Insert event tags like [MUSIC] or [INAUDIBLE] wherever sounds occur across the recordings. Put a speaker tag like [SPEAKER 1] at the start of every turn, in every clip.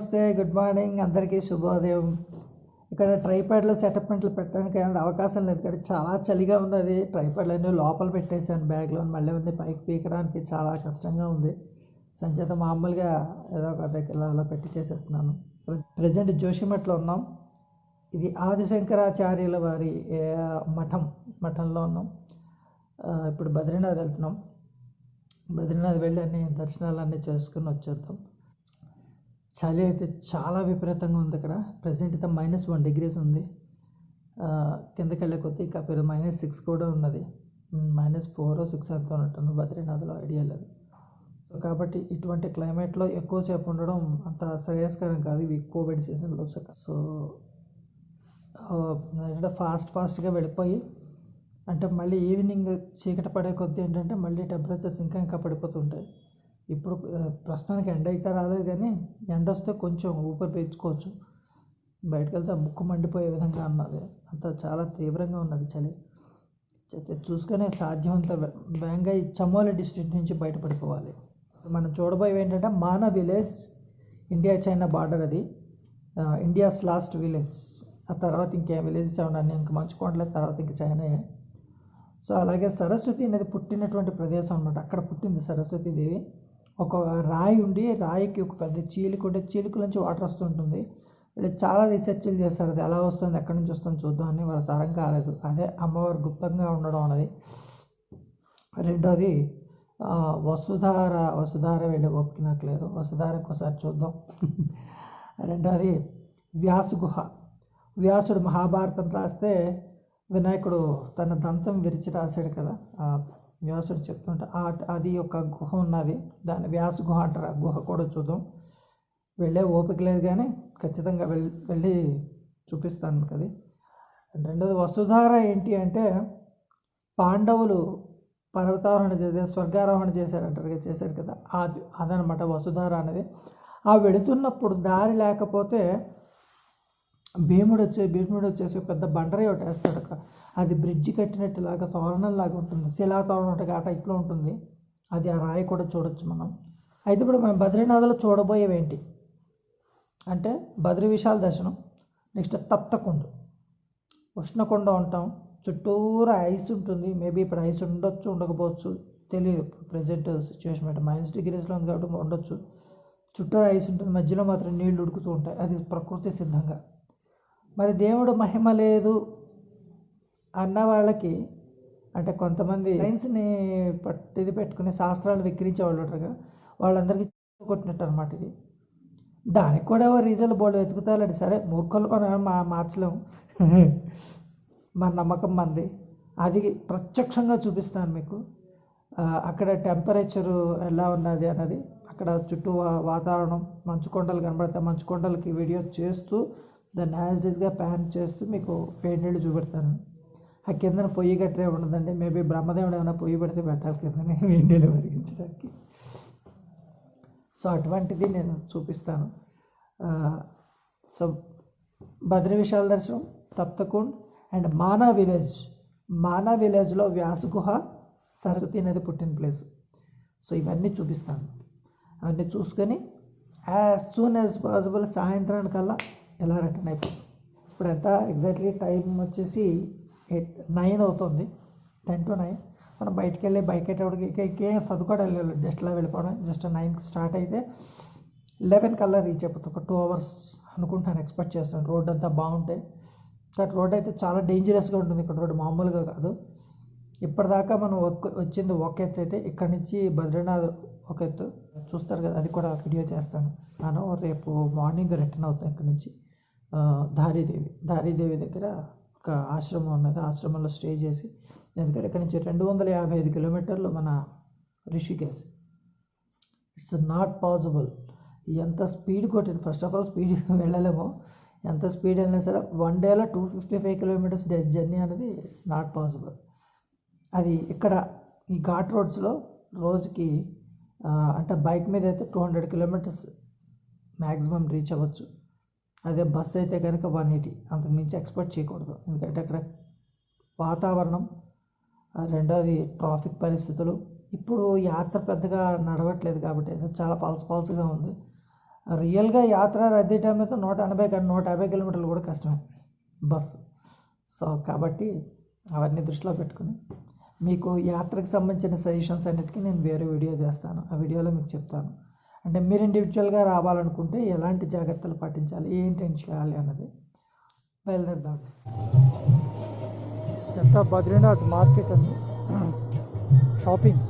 [SPEAKER 1] నమస్తే good morning అందరికీ శుభోదయం. ఇక్కడ ట్రైపాడ్లో సెటప్మెంట్లు పెట్టడానికి ఏమైనా అవకాశం లేదు ఇక్కడ చాలా చలిగా ఉన్నది. ట్రైపాడ్లు అన్నీ లోపల పెట్టేశాను బ్యాగ్లో. మళ్ళీ ఉంది పైకి పీకడానికి. చాలా కష్టంగా ఉంది. సంచేత మామూలుగా ఏదో ఒక దగ్గర అలా పెట్టి చేసేస్తున్నాను. ప్రజెంట్ జోషిమఠలో ఉన్నాం. ఇది ఆదిశంకరాచార్యుల వారి మఠం మఠంలో ఉన్నాం. ఇప్పుడు బద్రీనాథ్ వెళ్తున్నాం. బద్రీనాథ్ వెళ్ళి అన్ని దర్శనాలు అన్నీ చేసుకుని వచ్చేద్దాం. చలి అయితే చాలా విపరీతంగా ఉంది ఇక్కడ ప్రజెంట్ అయితే మైనస్ వన్ డిగ్రీస్ ఉంది. కిందకి వెళ్ళే కొద్దీ ఇంకా పేరు మైనస్ సిక్స్ కూడా ఉన్నది. మైనస్ ఫోర్ సిక్స్ ఎంత ఉంటుంది బద్రీనాథ్లో ఐడియా లేదు. సో కాబట్టి ఇటువంటి క్లైమేట్లో ఎక్కువసేపు ఉండడం అంత శ్రేయస్కరం కాదు. ఇవి కోవిడ్ సీజన్లో సో ఏంటంటే ఫాస్ట్ ఫాస్ట్గా వెళ్ళిపోయి అంటే మళ్ళీ ఈవినింగ్ చీకటి పడే కొద్దీ ఏంటంటే మళ్ళీ టెంపరేచర్స్ ఇంకా ఇంకా పడిపోతుంటాయి ఇప్పుడు ప్రస్తుతానికి ఎండ అయితే రాలేదు కానీ ఎండ వస్తే కొంచెం ఊపిరి పీల్చుకోవచ్చు. బయటకు వెళ్తే ముక్కు మండిపోయే విధంగా ఉన్నది. అంత చాలా తీవ్రంగా ఉన్నది చలి. చూసుకునే సాధ్యం సాధ్యమంత వేగంగా ఈ చమోలి డిస్ట్రిక్ట్ నుంచి బయటపడిపోవాలి. మనం చూడబోయేవి ఏంటంటే Mana village India China border అది. India's last village. ఆ తర్వాత ఇంకే విలేజెస్ ఉండాలి ఇంక మంచుకోవట్లేదు తర్వాత ఇంక చైనాయే సో అలాగే సరస్వతి అనేది పుట్టినటువంటి ప్రదేశం అనమాట అక్కడ పుట్టింది సరస్వతి దేవి. ఒక రాయి ఉండి రాయికి ఒక పెద్ద చీలిక ఉంటే చీలిక నుంచి వాటర్ వస్తుంటుంది. వీళ్ళు చాలా రీసెర్చ్లు చేస్తారు. అది ఎలా వస్తుంది? ఎక్కడి నుంచి వస్తుంది? చూద్దాం. అని వాళ్ళ తరం కాలేదు. అదే అమ్మవారు గుప్తంగా ఉండడం అనేది. రెండోది వసుధార వసుధార వెళ్ళి ఓపిక నాకు లేదు. వసుధారకు ఒకసారి చూద్దాం. [LAUGHS] రెండోది వ్యాసగుహ వ్యాసుడు మహాభారతం రాస్తే వినాయకుడు తన దంతం విరిచి రాశాడు కదా. వ్యాసుడు చెప్తుంటే ఆ అది ఒక గుహ ఉన్నది. దాన్ని వ్యాస గుహ అంటారు. ఆ గుహ కూడా చూద్దాం. వెళ్ళే ఓపిక లేదు కానీ ఖచ్చితంగా వెళ్ళి వెళ్ళి చూపిస్తాను మీకు అది. రెండోది వసుధార ఏంటి అంటే పాండవులు పర్వతారోహణ చేసే స్వర్గారోహణ చేశారంటారు చేశారు కదా. అది అదనమాట వసుధార అనేది. ఆ వెళుతున్నప్పుడు దారి లేకపోతే భీముడు వచ్చే భీముడు వచ్చేసి పెద్ద బండరాయి ఒకటి వేస్తాడు అక్కడ అది బ్రిడ్జి కట్టినట్టులాగా తోరణం లాగా ఉంటుంది. శిలా తోరణం ఉంటుంది ఆ టైప్లో ఉంటుంది. అది ఆ రాయి కూడా చూడొచ్చు మనం. అయితే ఇప్పుడు మనం బద్రీనాథ్లో చూడబోయేవి ఏంటి అంటే బద్రి విశాల దర్శనం నెక్స్ట్ తప్తకుండు. ఉష్ణకొండ ఉంటాం చుట్టూరా ఐస్ ఉంటుంది. మేబీ ఇప్పుడు ఐస్ ఉండొచ్చు ఉండకపోవచ్చు. తెలియదు ప్రజెంట్ సిచ్యువేషన్ బట్టి మైనస్ డిగ్రీస్లో ఉంది కాబట్టి ఉండొచ్చు. చుట్టూరా ఐస్ ఉంటుంది. మధ్యలో మాత్రం నీళ్ళు ఉడుకుతూ ఉంటాయి. అది ప్రకృతి సిద్ధంగా. మరి దేవుడు మహిమ లేదు అన్న వాళ్ళకి అంటే కొంతమంది సైన్స్ని పట్ ఇది శాస్త్రాలు విక్రించే వాళ్ళు ఉంటారుగా వాళ్ళందరికీ కొట్టినట్టు అనమాట ఇది. దానికి కూడా ఓ రీజన్ బోర్డు వెతుకుతారండి సరే మూర్ఖులు మనం మా మార్చలేము [LAUGHS] మన నమ్మకం మంది. అది ప్రత్యక్షంగా చూపిస్తాను మీకు. అక్కడ టెంపరేచరు ఎలా ఉన్నది అన్నది అక్కడ చుట్టూ వాతావరణం మంచు కొండలు కనబడతాయి. మంచు కొండలకి వీడియో చేస్తూ దాన్ని యాజ్ డీస్గా ప్యాన్ చేస్తూ మీకు పెయింటెడ్ చూపెడతాను. ఆ కిందన పొయ్యి గట్రే ఉండదండి. మేబీ బ్రహ్మదేవుడు ఏమైనా పొయ్యి పెడితే పెట్టాలి కిందనే [LAUGHS] వేడి నీళ్ళు మరిగించడానికి. సో అటువంటిది నేను చూపిస్తాను. సో బద్రి విశాల దర్శనం తప్తకుండ్ అండ్ మానా విలేజ్. మానా విలేజ్లో వ్యాస గుహ సరస్వతి అనేది పుట్టిన ప్లేస్ సో ఇవన్నీ చూపిస్తాను. అవన్నీ చూసుకొని యాజ్ సూన్ యాజ్ పాసిబుల్ సాయంత్రానికల్లా ఎలా రిటర్న్ అయిపోతుంది ఇప్పుడు ఎంత ఎగ్జాక్ట్లీ టైం వచ్చేసి ఎయిట్ నైన్ అవుతుంది. టెన్ టు నైన్ మనం బయటికి వెళ్ళి బైక్ ఎట్టేవాడికి ఇక ఇంకేం చదువుకోవడం వెళ్ళలేదు జస్ట్ ఇలా వెళ్ళిపోవడం. జస్ట్ నైన్కి స్టార్ట్ అయితే లెవెన్ కల్లా రీచ్ అయిపోతుంది ఒక టూ అవర్స్ అనుకుంటాను ఎక్స్పెక్ట్ చేస్తాను. రోడ్ అంతా బాగుంటాయి కానీ రోడ్ అయితే చాలా డేంజరస్గా ఉంటుంది. ఇక్కడ రోడ్ మామూలుగా కాదు. ఇప్పటిదాకా మనం ఒక్క- వచ్చింది ఒక ఎత్తు అయితే ఇక్కడ నుంచి బద్రీనాథ్ ఒక ఎత్తు. చూస్తారు కదా అది కూడా వీడియో చేస్తాను. నేను రేపు మార్నింగ్ రిటర్న్ అవుతాను ఇక్కడ నుంచి. ధారీదేవి ధారీదేవి దగ్గర ఒక ఆశ్రమం ఉన్నది. ఆశ్రమంలో స్టే చేసి ఎందుకంటే ఇక్కడ నుంచి రెండు వందల యాభై ఐదు కిలోమీటర్లు మన రిషికేశ్. ఇట్స్ నాట్ పాసిబుల్ ఎంత స్పీడ్ కొట్టింది. ఫస్ట్ ఆఫ్ ఆల్ స్పీడ్ [LAUGHS] వెళ్ళలేము. ఎంత స్పీడ్ వెళ్ళినా సరే వన్ డేలో two fifty five kilometres journey అనేది ఇట్స్ నాట్ పాసిబుల్ అది ఇక్కడ ఈ ఘాట్ రోడ్స్లో రోజుకి అంటే బైక్ మీద అయితే two hundred kilometres maximum reach అవ్వచ్చు. అదే బస్ అయితే కనుక వన్ ఎయిటీ అంత మించి ఎక్స్పెక్ట్ చేయకూడదు. ఎందుకంటే అక్కడ వాతావరణం రెండవది రెండోది ట్రాఫిక్ పరిస్థితులు. ఇప్పుడు యాత్ర పెద్దగా నడవట్లేదు కాబట్టి అది చాలా పల్స్ పల్స్గా ఉంది. రియల్గా యాత్ర రద్దీ టైంలో అయితే నూట ఎనభై కానీ నూట యాభై కిలోమీటర్లు కూడా కష్టమే బస్ సో కాబట్టి అవన్నీ దృష్టిలో పెట్టుకుని మీకు యాత్రకు సంబంధించిన సజెషన్స్ అన్నిటికీ నేను వేరే వీడియో చేస్తాను. ఆ వీడియోలో మీకు చెప్తాను. అంటే మీరు ఇండివిజువల్గా రావాలనుకుంటే ఎలాంటి జాగ్రత్తలు పాటించాలి? ఏంటి ఏం చేయాలి అన్నది బయలుదేరదాం ఎంత బద్రీనాథ్ మార్కెట్ అండి. [CLEARS THROAT] షాపింగ్.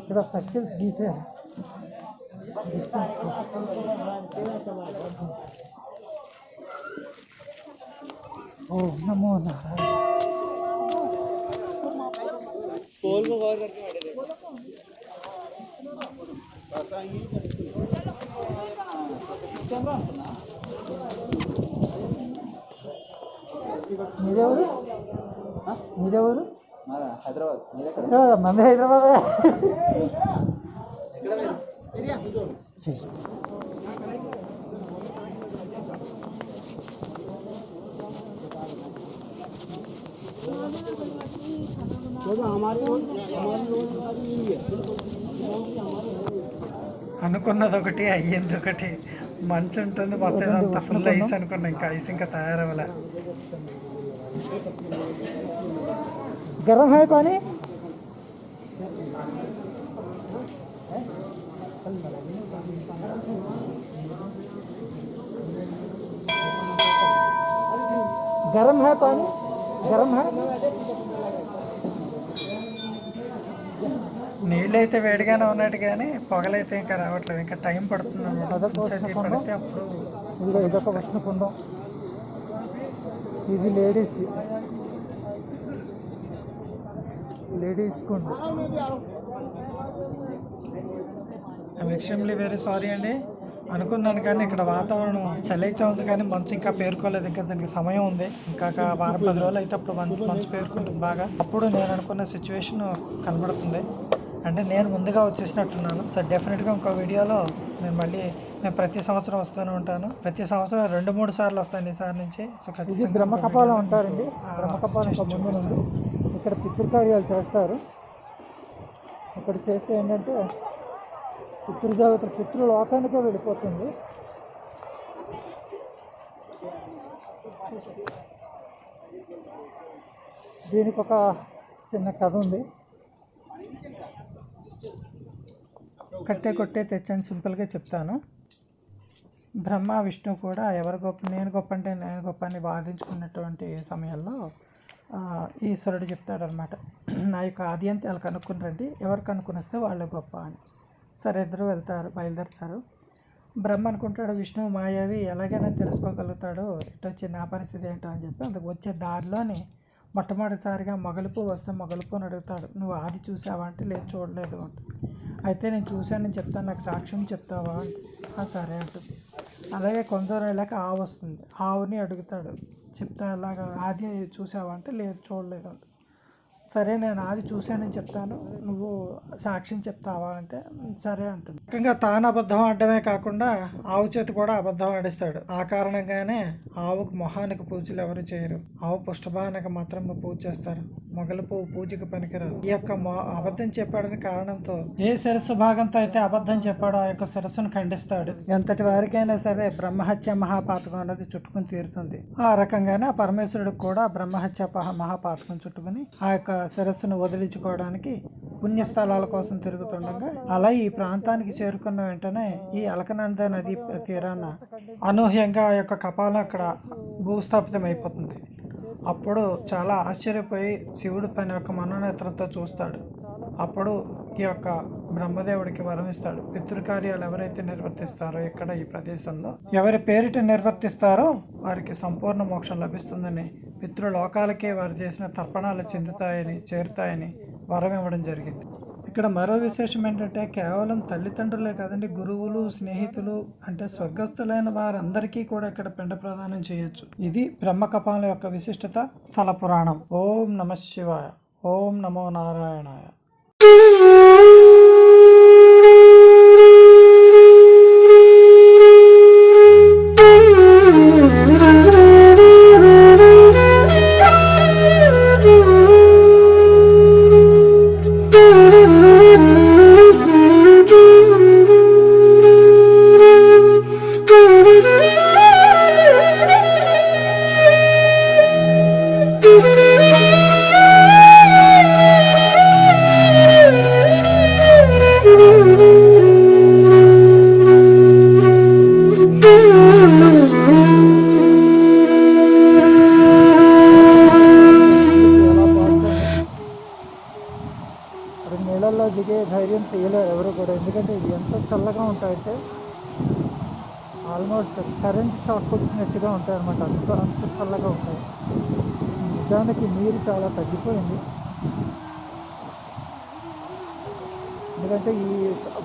[SPEAKER 1] ఇక్కడ సర్కిల్స్ గీసారు డిస్టెన్స్ ఓ నమో నారాయణ మీరెవరు? మీరెవరు?
[SPEAKER 2] హైదరాబాద్.
[SPEAKER 1] హైదరాబాద్ మంది హైదరాబాద్. అనుకున్నది ఒకటి అయ్యింది ఒకటి మంచు ఉంటుంది మొత్తం ఇదంతా ఫుల్ ఐస్ అనుకున్నా. ఇంకా ఐస్ ఇంకా తయారవ్వలే. గరం హై పానీ గరం హై పానీ గరం హై? నీళ్ళైతే వేడిగానే ఉన్నట్టు కానీ పొగలైతే ఇంకా రావట్లేదు. ఇంకా టైం పడుతుంది అనమాట పడితే అప్పుడు ఇదొక ఇది లేడీస్ది లేడీస్ కుండు ఐమ్ ఎక్స్ట్రీమ్లీ వెరీ సారీ అండి. అనుకున్నాను కానీ ఇక్కడ వాతావరణం చలి అయితే ఉంది కానీ మంచు ఇంకా పేరుకోలేదు. ఇంకా దానికి సమయం ఉంది. ఇంకా వారం పది రోజులు అయితే అప్పుడు మంచు మంచు పేరుకుంటుంది బాగా. అప్పుడు నేను అనుకున్న సిచ్యువేషన్ కనబడుతుంది. అంటే నేను ముందుగా వచ్చేసినట్టున్నాను. సో డెఫినెట్గా ఇంకో వీడియోలో నేను మళ్ళీ నేను ప్రతి సంవత్సరం వస్తూనే ఉంటాను. ప్రతి సంవత్సరం రెండు మూడు సార్లు వస్తాను ఈసారి నుంచి. సో
[SPEAKER 3] ఇది బ్రహ్మకపాలం అంటారండి. బ్రహ్మకపాలం ఇక్కడ పితృకార్యాలు చేస్తారు. ఇక్కడ చేస్తే ఏంటంటే పితృదేవత పితృలోకానికే వెళ్ళిపోతుంది. దీనికి ఒక చిన్న కథ ఉంది.
[SPEAKER 1] కట్టే కొట్టే తెచ్చని సింపుల్గా చెప్తాను. బ్రహ్మ విష్ణు కూడా ఎవరు గొప్ప నేను గొప్ప అంటే నేను గొప్ప అని వాదించుకున్నటువంటి సమయంలో ఈశ్వరుడు చెప్తాడనమాట నా యొక్క ఆది అంత్యాలు కనుక్కుని రండి ఎవరు కనుక్కుని వస్తే వాళ్ళే గొప్ప అని. సరే ఇద్దరు వెళ్తారు బయలుదేరుతారు. బ్రహ్మ అనుకుంటాడు విష్ణువు మాయావి ఎలాగైనా తెలుసుకోగలుగుతాడు ఇటు వచ్చి నా పరిస్థితి ఏంటో అని చెప్పి అందుకు వచ్చే దారిలోని మొట్టమొదటిసారిగా మొగలుపు వస్తే మొగలుపు అని అడుగుతాడు. నువ్వు ఆది చూసావా అంటే లేదు చూడలేదు అంటే. అయితే నేను చూశానని చెప్తాను నాకు సాక్ష్యం చెప్తావా? "ఆ, సరే అంటు అలాగే కొందరు వెళ్ళాక ఆవు వస్తుంది. ఆవుని అడుగుతాడు. చెప్తా అలాగా ఆది చూసావా? అంటే లేదు చూడలేదు అంట సరే నేను అది చూశానని చెప్తాను. నువ్వు సాక్ష్యం చెప్తావా అంటే సరే అంటుంది. ముఖ్యంగా తాను అబద్ధం ఆడమే కాకుండా ఆవు చేతి కూడా అబద్ధం ఆడిస్తాడు. ఆ కారణంగానే ఆవుకు మొహానికి పూజలు ఎవరు చేయరు. ఆవు పుష్టభానికి మాత్రం పూజ చేస్తారు. మొగలు పువ్వు పూజకు పనికిరాదు. ఈ యొక్క అబద్ధం చెప్పాడని కారణంతో ఏ శిరస్సు భాగంతో అయితే అబద్ధం చెప్పాడో ఆ యొక్క శిరస్సును ఖండిస్తాడు. ఎంతటి వారికైనా సరే బ్రహ్మహత్య మహాపాతకం అనేది చుట్టుకుని తీరుతుంది. ఆ రకంగానే ఆ పరమేశ్వరుడికి కూడా బ్రహ్మహత్య మహాపాతకం చుట్టుకుని ఆ యొక్క శిరస్సును వదిలించుకోవడానికి పుణ్యస్థలాల కోసం తిరుగుతుండగా అలా ఈ ప్రాంతానికి చేరుకున్న వెంటనే ఈ అలకనంద నది తీరాన అనూహ్యంగా ఆ యొక్క కపాలం అక్కడ భూస్థాపితం అయిపోతుంది అప్పుడు చాలా ఆశ్చర్యపోయి శివుడు తన యొక్క మనోనేత్రంతో చూస్తాడు. అప్పుడు యొక్క బ్రహ్మదేవుడికి వరం ఇస్తాడు. పితృకార్యాలు ఎవరైతే నిర్వర్తిస్తారో ఇక్కడ ఈ ప్రదేశంలో ఎవరి పేరిట నిర్వర్తిస్తారో వారికి సంపూర్ణ మోక్షం లభిస్తుందని పితృలోకాలకే వారు చేసిన తర్పణాలు చెందుతాయని చేరుతాయని వరం ఇవ్వడం జరిగింది. ఇక్కడ మరో విశేషం ఏంటంటే కేవలం తల్లిదండ్రులే కాదండి గురువులు స్నేహితులు అంటే స్వర్గస్థులైన వారందరికీ కూడా ఇక్కడ పిండ ప్రదానం చేయొచ్చు. ఇది బ్రహ్మకపాల యొక్క విశిష్టత స్థల పురాణం. ఓం నమ శివాయ. ఓం నమో నారాయణాయ.
[SPEAKER 3] Thank [LAUGHS] you. కరెంట్ షాక్ కొట్టినట్టుగా ఉంటాయి అన్నమాట. అంత అంత చల్లగా ఉంటాయి. నిజానికి నీరు చాలా తగ్గిపోయింది. ఎందుకంటే ఈ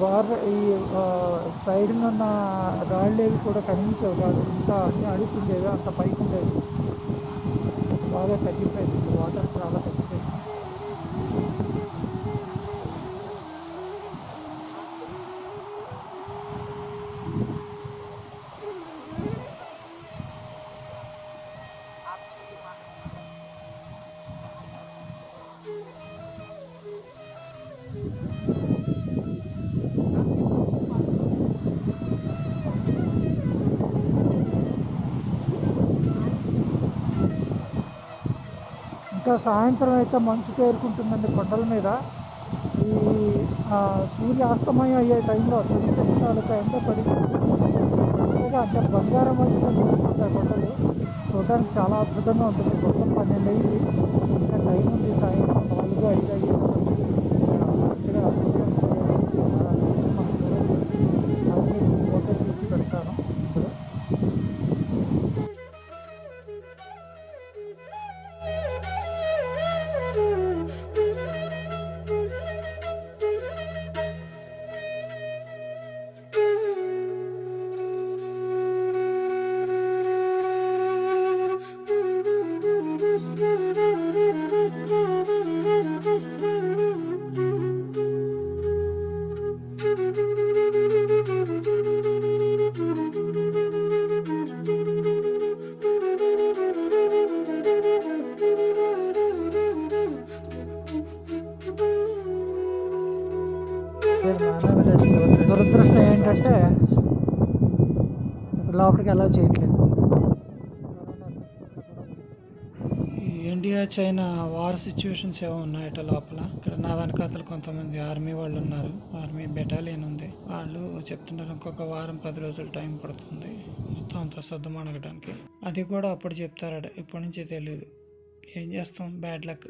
[SPEAKER 3] వార్ ఈ సైడ్ ఉన్న రాళ్ళేవి కూడా కనిపించేవి కాదు. ఇంత అన్ని అడుగుతుండేవి అంత పైకి ఉండేవి బాగా తగ్గిపోయింది. వాటర్ చాలా తగ్గిపోయింది. ఇక సాయంత్రం అయితే మంచు పేరుకుంటుందండి కొండల మీద. ఈ సూర్య సూర్యాస్తమయం అయ్యే టైంలో తొమ్మిది నిమిషాలకు ఎండ అంత అంటే బంగారం అయితే కొండలు. చూడడానికి చాలా అద్భుతంగా ఉంటుంది. మొత్తం పన్నెండు అయ్యింది ఇంకా టైం ఉంది సాయంత్రం నాలుగు ఐదు అయ్యింది. అలా చేయట్లేదు. ఇండియా చైనా వార్ సిచ్యువేషన్స్ ఏమో ఉన్నాయట లోపల. ఇక్కడ నా వెనకాతలు కొంతమంది ఆర్మీ వాళ్ళు ఉన్నారు. ఆర్మీ బెటాలియన్ ఉంది. వాళ్ళు చెప్తున్నారు ఇంకొక వారం పది రోజులు టైం పడుతుంది. మొత్తం అంతా సర్దుమణగడానికి అది కూడా అప్పుడు చెప్తారట. ఇప్పటి నుంచి తెలియదు ఏం చేస్తాం? Bad luck.